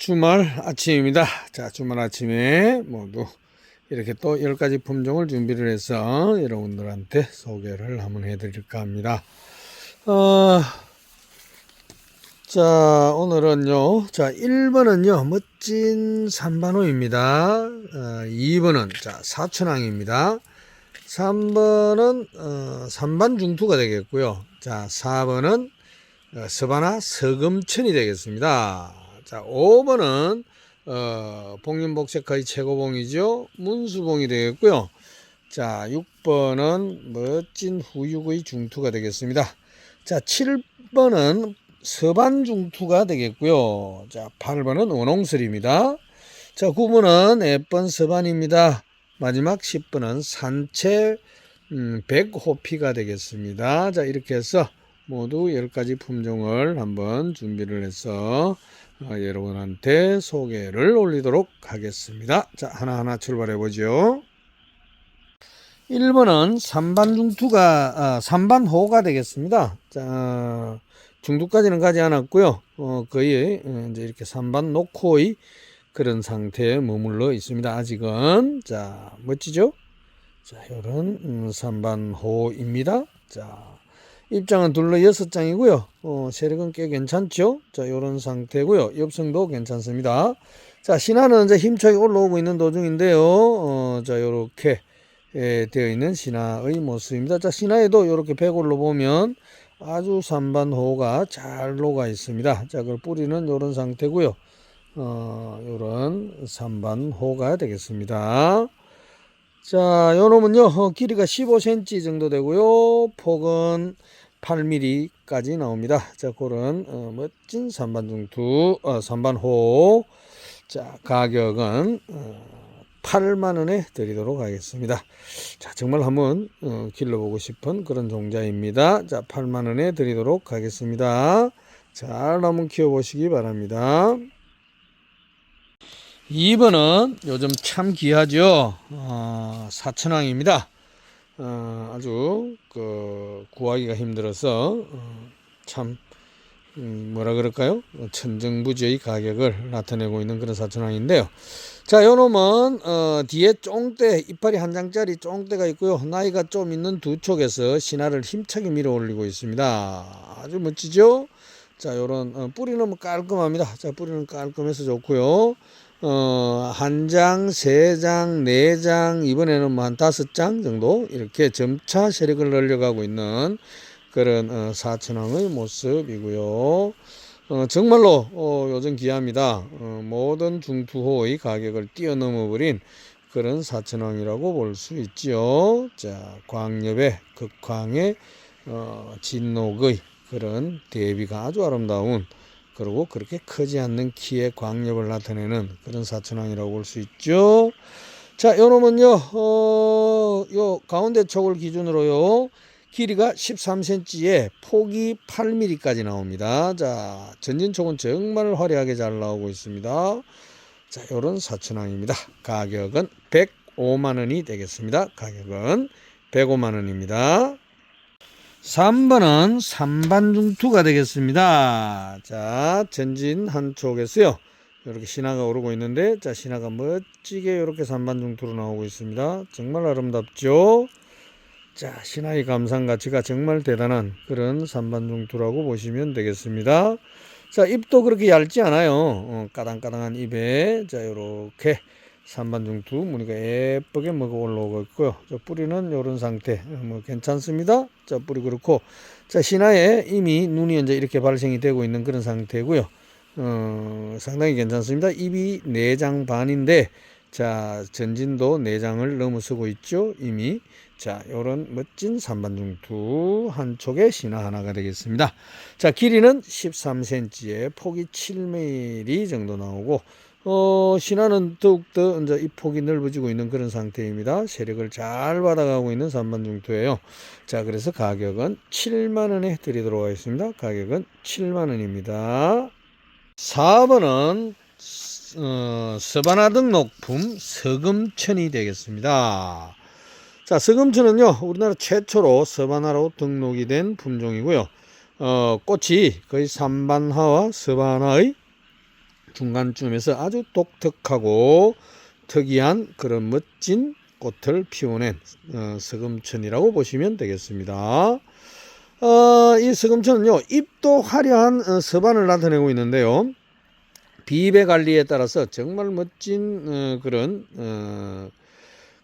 주말 아침입니다. 자, 주말 아침에 모두 이렇게 또 10가지 품종을 준비를 해서 여러분들한테 소개를 한번 해드릴까 합니다. 어, 자, 오늘은요, 자, 1번은요, 멋진 삼반호입니다. 어, 2번은, 자, 사천왕입니다. 3번은, 어, 삼반중투가 되겠고요. 자, 4번은, 어, 서바나 서금천이 되겠습니다. 자, 5번은 어, 복림복색의 최고봉이죠. 문수봉이 되겠고요. 자, 6번은 멋진 후육의 중투가 되겠습니다. 자, 7번은 서반 중투가 되겠고요. 자, 8번은 원홍설입니다. 자, 9번은 예쁜 서반입니다. 마지막 10번은 산채 음, 백호피가 되겠습니다. 자, 이렇게 해서 모두 10가지 품종을 한번 준비를 해서 어, 여러분한테 소개를 올리도록 하겠습니다. 자, 하나하나 출발해 보죠. 1번은 삼반중투가, 아, 삼반호가 되겠습니다. 자, 중투까지는 가지 않았고요. 어, 거의 어, 이제 이렇게 삼반 놓고의 그런 상태에 머물러 있습니다. 아직은. 자, 멋지죠? 자, 요런 음, 삼반호입니다. 자, 입장은 둘러 여섯 장이고요. 어, 세력은 꽤 괜찮죠. 자, 요런 상태고요. 엽성도 괜찮습니다. 자, 신화는 이제 힘차게 올라오고 있는 도중인데요. 어, 자, 요렇게 예, 되어 있는 신화의 모습입니다. 자, 신화에도 요렇게 백올로 보면 아주 산반호가 잘 녹아 있습니다. 자, 그 뿌리는 요런 상태고요. 어, 요런 산반호가 되겠습니다. 자, 요 놈은요, 어, 길이가 15cm 정도 되고요. 폭은 8mm까지 나옵니다. 자, 그런 어, 멋진 산반중투, 어, 산반호. 자, 가격은 어, 8만 원에 드리도록 하겠습니다. 자, 정말 한번 어, 길러보고 싶은 그런 종자입니다. 자, 8만 원에 드리도록 하겠습니다. 잘 한번 키워보시기 바랍니다. 2번은 요즘 참 귀하죠. 어, 사천왕입니다. 어, 아주 그 구하기가 힘들어서 어, 참 음, 뭐라 그럴까요? 천정부지의 가격을 나타내고 있는 그런 사천왕인데요. 자, 요 놈은 어, 뒤에 쫑대 이파리 한 장짜리 쫑대가 있고요. 나이가 좀 있는 두 촉에서 신화를 힘차게 밀어 올리고 있습니다. 아주 멋지죠? 자, 요런 어, 뿌리는 뭐 깔끔합니다. 자, 뿌리는 깔끔해서 좋고요. 어, 한 장, 세 장, 네 장, 이번에는 뭐 한 다섯 장 정도 이렇게 점차 세력을 늘려가고 있는 그런 어, 사천왕의 모습이고요. 어, 정말로 어, 요즘 귀합니다. 어, 모든 중투호의 가격을 뛰어넘어 버린 그런 사천왕이라고 볼 수 있지요. 자, 광엽의 극광의 어, 진녹의 그런 대비가 아주 아름다운 그리고 그렇게 크지 않는 키의 광력을 나타내는 그런 사천왕이라고 볼 수 있죠. 자, 요 놈은요, 어, 요 가운데 촉을 기준으로요, 길이가 13cm에 폭이 8mm까지 나옵니다. 자, 전진촉은 정말 화려하게 잘 나오고 있습니다. 자, 요런 사천왕입니다. 가격은 105만원이 되겠습니다. 가격은 105만원입니다. 3번은 삼반중투가 되겠습니다. 자, 전진 한 쪽에서요. 이렇게 신화가 오르고 있는데, 자, 신화가 멋지게 이렇게 삼반중투로 나오고 있습니다. 정말 아름답죠? 자, 신화의 감상 가치가 정말 대단한 그런 삼반중투라고 보시면 되겠습니다. 자, 입도 그렇게 얇지 않아요. 어, 까당까당한 입에, 자, 요렇게 삼반중투 무늬가 예쁘게 먹어 올라오고 있고요. 저 뿌리는 이런 상태, 뭐 괜찮습니다. 자, 뿌리 그렇고, 자, 신화에 이미 눈이 이제 이렇게 발생이 되고 있는 그런 상태고요. 어, 상당히 괜찮습니다. 입이 4장 반인데, 자, 전진도 4장을 넘어서고 있죠. 이미. 자, 요런 멋진 삼반중투 한쪽에 신화 하나가 되겠습니다. 자, 길이는 13cm에 폭이 7mm 정도 나오고, 어, 신화는 더욱더 이제 이 폭이 넓어지고 있는 그런 상태입니다. 세력을 잘 받아가고 있는 삼반중투예요. 자, 그래서 가격은 7만 원에 드리도록 하겠습니다. 가격은 7만 원입니다. 4번은 어, 서바나 등록품 서금천이 되겠습니다. 자, 서금천은요, 우리나라 최초로 서바나로 등록이 된 품종이고요. 어, 꽃이 거의 삼반하와 서바나의 중간쯤에서 아주 독특하고 특이한 그런 멋진 꽃을 피워낸 어, 서금천이라고 보시면 되겠습니다. 어, 이 서금천은요 잎도 화려한 어, 서반을 나타내고 있는데요. 비배 관리에 따라서 정말 멋진 어, 그런 어,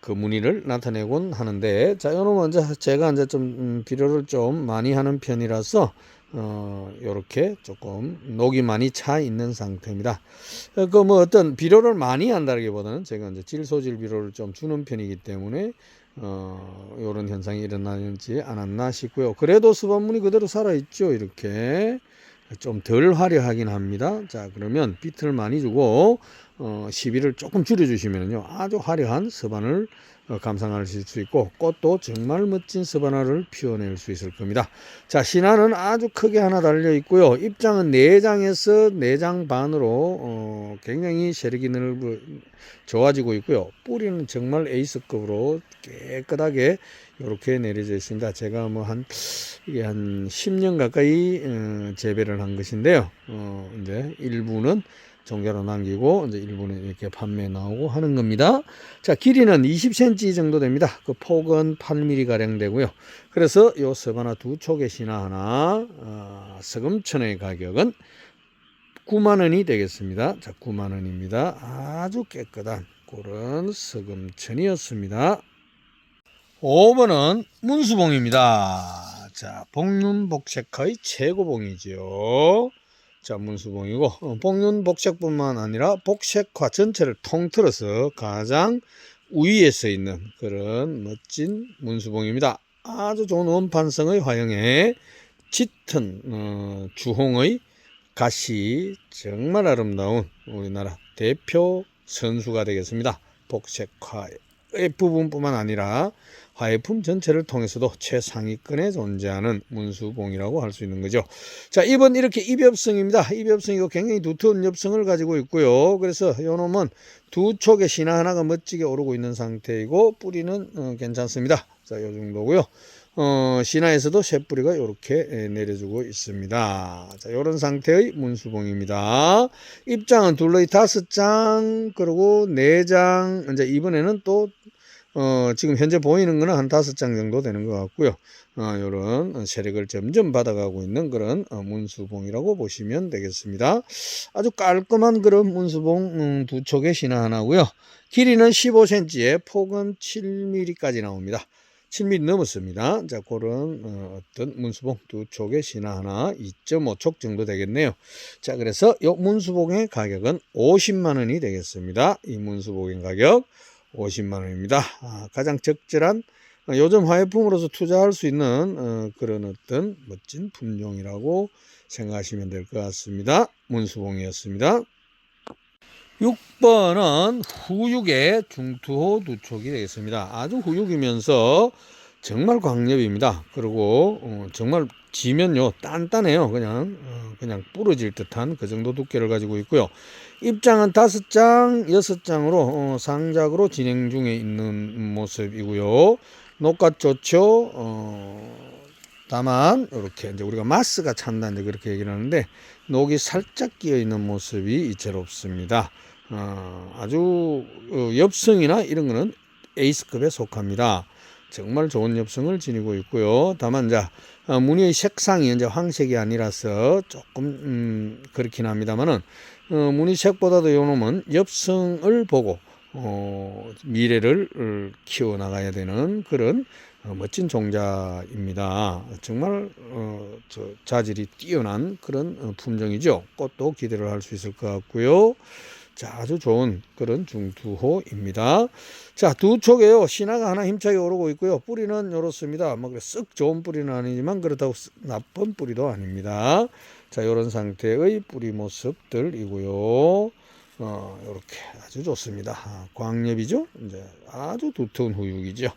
그 무늬를 나타내곤 하는데 자 요놈은 이제 제가 이제 좀 음, 비료를 좀 많이 하는 편이라서 어 요렇게 조금 녹이 많이 차 있는 상태입니다. 그 뭐 어떤 비료를 많이 한다기보다는 제가 이제 질소질 비료를 좀 주는 편이기 때문에 어 요런 현상이 일어나지 않았나 싶고요. 그래도 수반문이 그대로 살아 있죠. 이렇게 좀 덜 화려하긴 합니다. 자 그러면 비트를 많이 주고 어, 시비를 조금 줄여주시면요 아주 화려한 서반을 어, 감상하실 수 있고 꽃도 정말 멋진 서바나를 피워낼 수 있을 겁니다. 자 신화는 아주 크게 하나 달려 있고요. 입장은 4장에서 4장 반으로 어, 굉장히 세력이 넓어 좋아지고 있고요. 뿌리는 정말 에이스급으로 깨끗하게 이렇게 내려져 있습니다. 제가 뭐 한 이게 한 10년 가까이 어, 재배를 한 것인데요. 어, 이제 일부는 종자로 남기고 이제 일부는 이렇게 판매 나오고 하는 겁니다. 자, 길이는 20cm 정도 됩니다. 그 폭은 8mm 가량 되고요. 그래서 요 서바나 두 촉의 신화 하나 어, 서금천의 가격은 9만 원이 되겠습니다. 자, 9만 원입니다. 아주 깨끗한 그런 서금천이었습니다. 5번은 문수봉입니다. 자, 복륜복색의 최고봉이지요. 자, 문수봉이고 어, 복륜 복색뿐만 아니라 복색화 전체를 통틀어서 가장 우위에 서 있는 그런 멋진 문수봉입니다. 아주 좋은 원판성의 화형에 짙은 어, 주홍의 가시 정말 아름다운 우리나라 대표 선수가 되겠습니다. 복색화의 부분뿐만 아니라 화해품 전체를 통해서도 최상위권에 존재하는 문수봉이라고 할 수 있는 거죠. 자, 이번 이렇게 입엽성입니다. 입엽성이고 굉장히 두터운 엽성을 가지고 있고요. 그래서 요놈은 두 촉의 신화 하나가 멋지게 오르고 있는 상태이고 뿌리는 어, 괜찮습니다. 자, 요 정도고요. 어, 신화에서도 쇠뿌리가 이렇게 내려주고 있습니다. 자, 이런 상태의 문수봉입니다. 입장은 둘러이 다섯 장, 그리고 네 장, 이제 이번에는 또, 어, 지금 현재 보이는 거는 한 다섯 장 정도 되는 것 같고요. 어, 이런 세력을 점점 받아가고 있는 그런 어, 문수봉이라고 보시면 되겠습니다. 아주 깔끔한 그런 문수봉 음, 두 촉의 신화 하나고요. 길이는 15cm에 폭은 7mm까지 나옵니다. 7mm 넘었습니다. 자, 그런 어, 떤 문수봉 두 촉의 신화 하나 2.5촉 정도 되겠네요. 자, 그래서 이 문수봉의 가격은 50만 원이 되겠습니다. 이 문수봉의 가격 50만 원입니다. 아, 가장 적절한 어, 요즘 화해품으로서 투자할 수 있는 어, 그런 어떤 멋진 품종이라고 생각하시면 될 것 같습니다. 문수봉이었습니다. 6번은 후육의 중투호 두촉이 되겠습니다. 아주 후육이면서 정말 광엽입니다. 그리고 어, 정말 지면요 단단해요. 그냥 어, 그냥 부러질 듯한 그 정도 두께를 가지고 있고요. 입장은 다섯 장, 여섯 장으로 어, 상작으로 진행 중에 있는 모습이고요. 녹각 좋죠. 어, 다만 이렇게 이제 우리가 마스가 찬다 이제 그렇게 얘기를 하는데 녹이 살짝 끼어 있는 모습이 이채롭습니다. 어, 아주 어, 엽성이나 이런 거는 에이스급에 속합니다. 정말 좋은 엽성을 지니고 있고요. 다만 이제 어, 무늬의 색상이 이제 황색이 아니라서 조금 음, 그렇긴 합니다만은 어, 무늬 색보다도 요 놈은 엽성을 보고 어, 미래를 어, 키워 나가야 되는 그런 어, 멋진 종자입니다. 정말 어, 저 자질이 뛰어난 그런 어, 품종이죠. 꽃도 기대를 할 수 있을 것 같고요. 자, 아주 좋은 그런 중투호입니다. 자, 두 촉에요. 신화가 하나 힘차게 오르고 있고요. 뿌리는 이렇습니다. 뭐쓱 좋은 뿌리는 아니지만 그렇다고 나쁜 뿌리도 아닙니다. 자, 이런 상태의 뿌리 모습들이고요. 어, 이렇게 아주 좋습니다. 아, 광엽이죠. 이제 아주 두터운 후육이죠.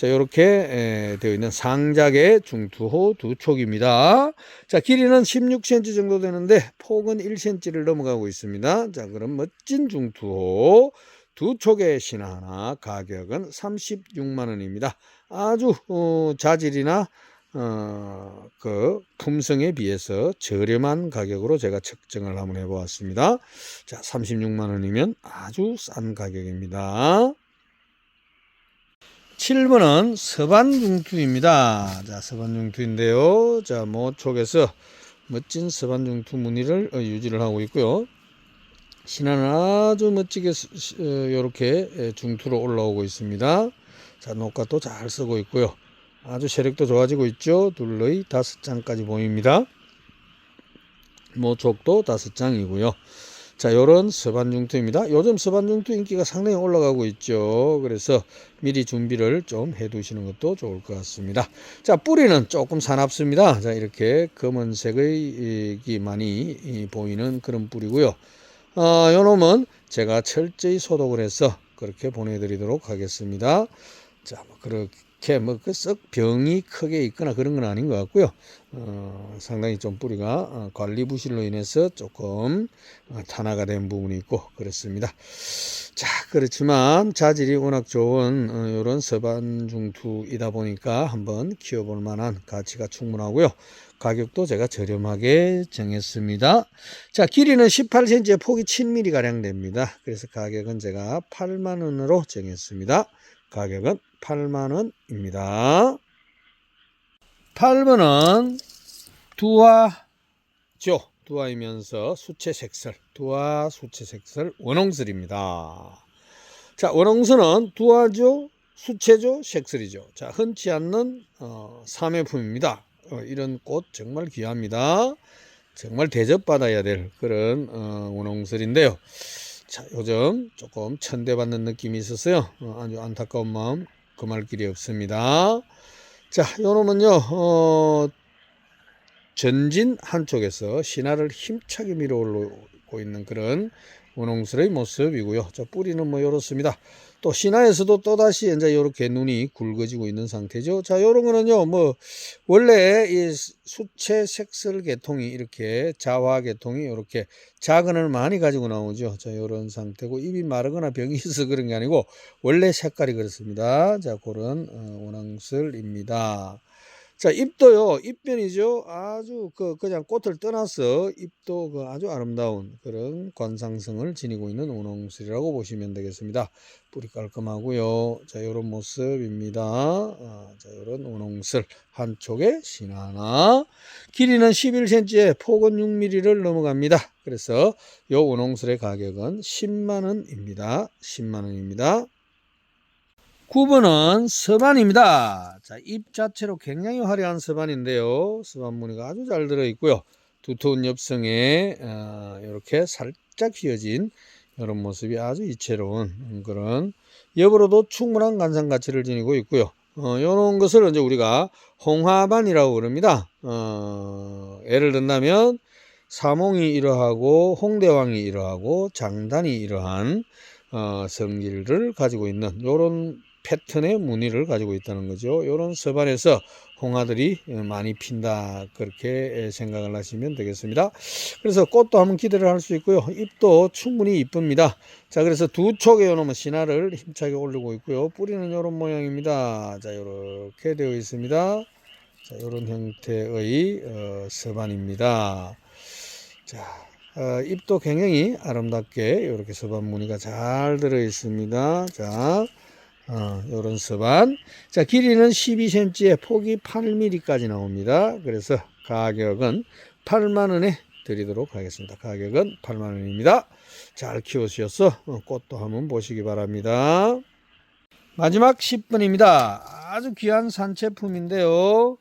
자, 이렇게 되어 있는 상작의 중투호 두 촉입니다. 자, 길이는 16cm 정도 되는데 폭은 1cm를 넘어가고 있습니다. 자, 그럼 멋진 중투호 두 촉의 신화 하나 가격은 36만 원입니다. 아주 어, 자질이나 어, 그 품성에 비해서 저렴한 가격으로 제가 측정을 한번 해보았습니다. 자, 36만 원이면 아주 싼 가격입니다. 7번은 서반중투입니다. 자, 서반중투인데요. 자, 모쪽에서 멋진 서반중투 무늬를 어, 유지를 하고 있고요. 신화는 아주 멋지게 이렇게 중투로 올라오고 있습니다. 자, 녹화도 잘 쓰고 있고요. 아주 세력도 좋아지고 있죠. 둘러이 다섯 장까지 보입니다. 모촉도 다섯 장이고요. 자, 요런 서반중투입니다. 요즘 서반중투 인기가 상당히 올라가고 있죠. 그래서 미리 준비를 좀 해 두시는 것도 좋을 것 같습니다. 자, 뿌리는 조금 사납습니다. 자, 이렇게 검은색의 이 많이 보이는 그런 뿌리고요. 어, 요 놈은 제가 철저히 소독을 해서 그렇게 보내드리도록 하겠습니다. 자, 뭐 그렇게 뭐그썩 병이 크게 있거나 그런 건 아닌 것 같고요. 어, 상당히 좀 뿌리가 어, 관리 부실로 인해서 조금 어, 탄화가 된 부분이 있고 그렇습니다. 자, 그렇지만 자질이 워낙 좋은 어, 이런 서반중투이다 보니까 한번 키워볼 만한 가치가 충분하고요. 가격도 제가 저렴하게 정했습니다. 자, 길이는 18cm에 폭이 7mm 가량 됩니다. 그래서 가격은 제가 8만 원으로 정했습니다. 가격은 8만 원입니다. 8번은 두화죠. 두화이면서 수채 색설, 두화 수채 색설 원홍슬입니다. 자, 원홍슬은 두화죠, 수채죠, 색설이죠. 자, 흔치 않는 어, 사매품입니다. 어, 이런 꽃 정말 귀합니다. 정말 대접받아야 될 그런 어, 원홍슬인데요. 자, 요즘 조금 천대받는 느낌이 있었어요. 어, 아주 안타까운 마음 금할 길이 없습니다. 자, 요놈은요, 어, 전진 한쪽에서 신화를 힘차게 밀어 올리고 있는 그런 원홍슬의 모습이고요. 자, 뿌리는 뭐 이렇습니다. 또 신화에서도 또다시 이제 이렇게 눈이 굵어지고 있는 상태죠. 자, 요런 거는요, 뭐, 원래 이 수채 색설 계통이 이렇게 자화 계통이 이렇게 자근을 많이 가지고 나오죠. 자, 요런 상태고, 입이 마르거나 병이 있어서 그런 게 아니고, 원래 색깔이 그렇습니다. 자, 그런 어, 원앙슬입니다. 자, 잎도요, 잎변이죠. 아주 그, 그냥 꽃을 떠나서 잎도 그 아주 아름다운 그런 관상성을 지니고 있는 원홍슬이라고 보시면 되겠습니다. 뿌리 깔끔하고요. 자, 요런 모습입니다. 아, 자, 요런 원홍슬. 한쪽에 신 하나. 길이는 11cm에 폭은 6mm를 넘어갑니다. 그래서 요 원홍슬의 가격은 10만원입니다. 10만원입니다. 9번은 서반입니다. 자, 잎 자체로 굉장히 화려한 서반인데요. 서반 무늬가 아주 잘 들어있고요. 두터운 엽성에 어, 이렇게 살짝 휘어진 이런 모습이 아주 이채로운 그런 엽으로도 충분한 관상 가치를 지니고 있고요. 어, 이런 것을 이제 우리가 홍화반이라고 그럽니다. 어, 예를 든다면 사몽이 이러하고 홍대왕이 이러하고 장단이 이러한 어, 성질을 가지고 있는 이런 패턴의 무늬를 가지고 있다는 거죠. 이런 서반에서 홍화들이 많이 핀다 그렇게 생각을 하시면 되겠습니다. 그래서 꽃도 한번 기대를 할 수 있고요. 잎도 충분히 이쁩니다. 자 그래서 두 촉에 요놈은 신화를 힘차게 올리고 있고요. 뿌리는 이런 모양입니다. 자 이렇게 되어 있습니다. 자 이런 형태의 어, 서반입니다. 자 어, 잎도 굉장히 아름답게 이렇게 서반 무늬가 잘 들어 있습니다. 자 어, 요런 서반. 자, 길이는 12cm에 폭이 8mm까지 나옵니다. 그래서 가격은 8만원에 드리도록 하겠습니다. 가격은 8만원입니다. 잘 키우셔서 어, 꽃도 한번 보시기 바랍니다. 마지막 10번입니다. 아주 귀한 산채품인데요.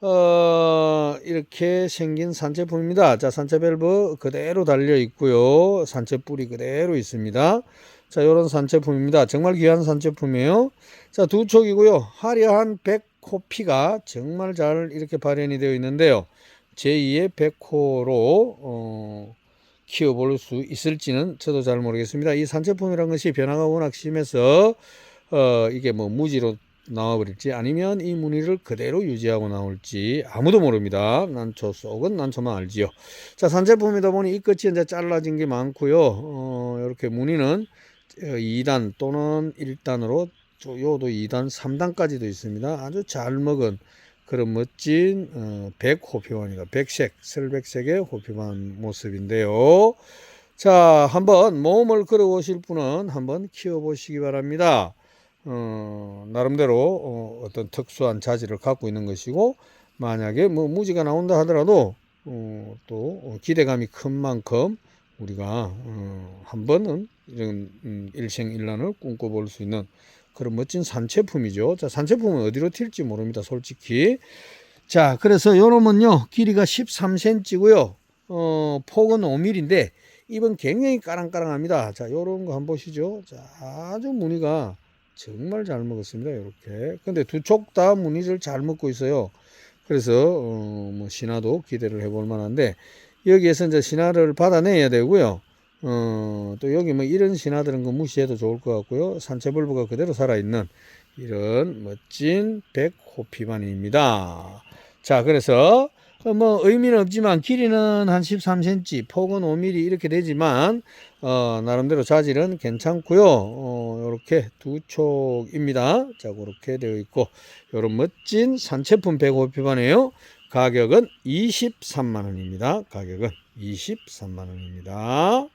어, 이렇게 생긴 산채품입니다. 자, 산채밸브 그대로 달려 있고요. 산채 뿌리 그대로 있습니다. 자, 요런 산채품입니다. 정말 귀한 산채품이에요. 자, 두 촉이고요. 화려한 백호피가 정말 잘 이렇게 발현이 되어 있는데요. 제2의 백호로 어, 키워볼 수 있을지는 저도 잘 모르겠습니다. 이 산채품이라는 것이 변화가 워낙 심해서 어, 이게 뭐 무지로 나와버릴지 아니면 이 무늬를 그대로 유지하고 나올지 아무도 모릅니다. 난초 속은 난초만 알지요. 자, 산제품이다 보니 이 끝이 이제 잘라진 게 많고요. 어, 이렇게 무늬는 2단 또는 1단으로 요도 2단, 3단까지도 있습니다. 아주 잘 먹은 그런 멋진 어, 백호피반이가 백색, 설백색의 호피반 모습인데요. 자, 한번 몸을 걸어 보실 분은 한번 키워 보시기 바랍니다. 어, 나름대로 어, 어떤 특수한 자질을 갖고 있는 것이고 만약에 뭐 무지가 나온다 하더라도 어, 또 기대감이 큰 만큼 우리가 어, 한 번은 이런 음, 일생일란을 꿈꿔볼 수 있는 그런 멋진 산채품이죠. 자, 산채품은 어디로 튈지 모릅니다. 솔직히. 자, 그래서 요놈은요, 길이가 13cm고요. 어, 폭은 5mm인데 입은 굉장히 까랑까랑합니다. 자, 요런 거 한번 보시죠. 자, 아주 무늬가 정말 잘 먹었습니다. 이렇게. 근데 두 쪽 다 무늬를 잘 먹고 있어요. 그래서 어, 뭐 신화도 기대를 해볼 만한데 여기에서 이제 신화를 받아내야 되고요. 어, 또 여기 뭐 이런 신화들은 그 무시해도 좋을 것 같고요. 산채벌브가 그대로 살아있는 이런 멋진 백호피반입니다. 자, 그래서 어, 뭐 의미는 없지만 길이는 한 13cm, 폭은 5mm 이렇게 되지만 어, 나름대로 자질은 괜찮고요. 어, 이렇게 두 촉입니다. 자, 그렇게 되어 있고 이런 멋진 산채품 백호피반이에요. 가격은 23만 원입니다. 가격은 23만 원입니다.